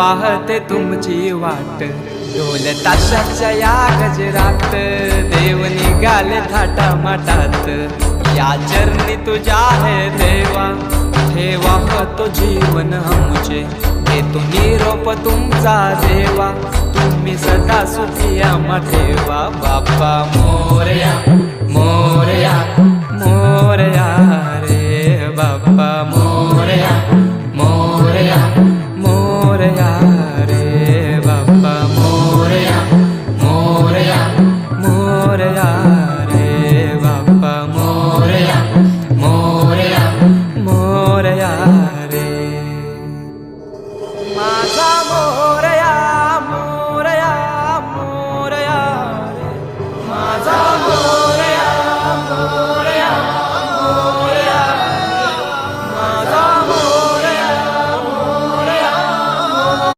पाहते तुमची वाट. ढोल ताशाच्या या गजरात देव निघाले थाटा माटात या चरणी तुझ्या हे देवा ठेवा तो जीवन आमचे. तुम्ही निरोप तुमचा देवा तुम्ही सदा सुखिया मठेवा बाप्पा मोरया मोरया मोरया रे. बाप्पा मोरया मोर रे बाप्पा मोरया मोरया मोरया रे बाप्पा मोरया मोरया मोरया रे.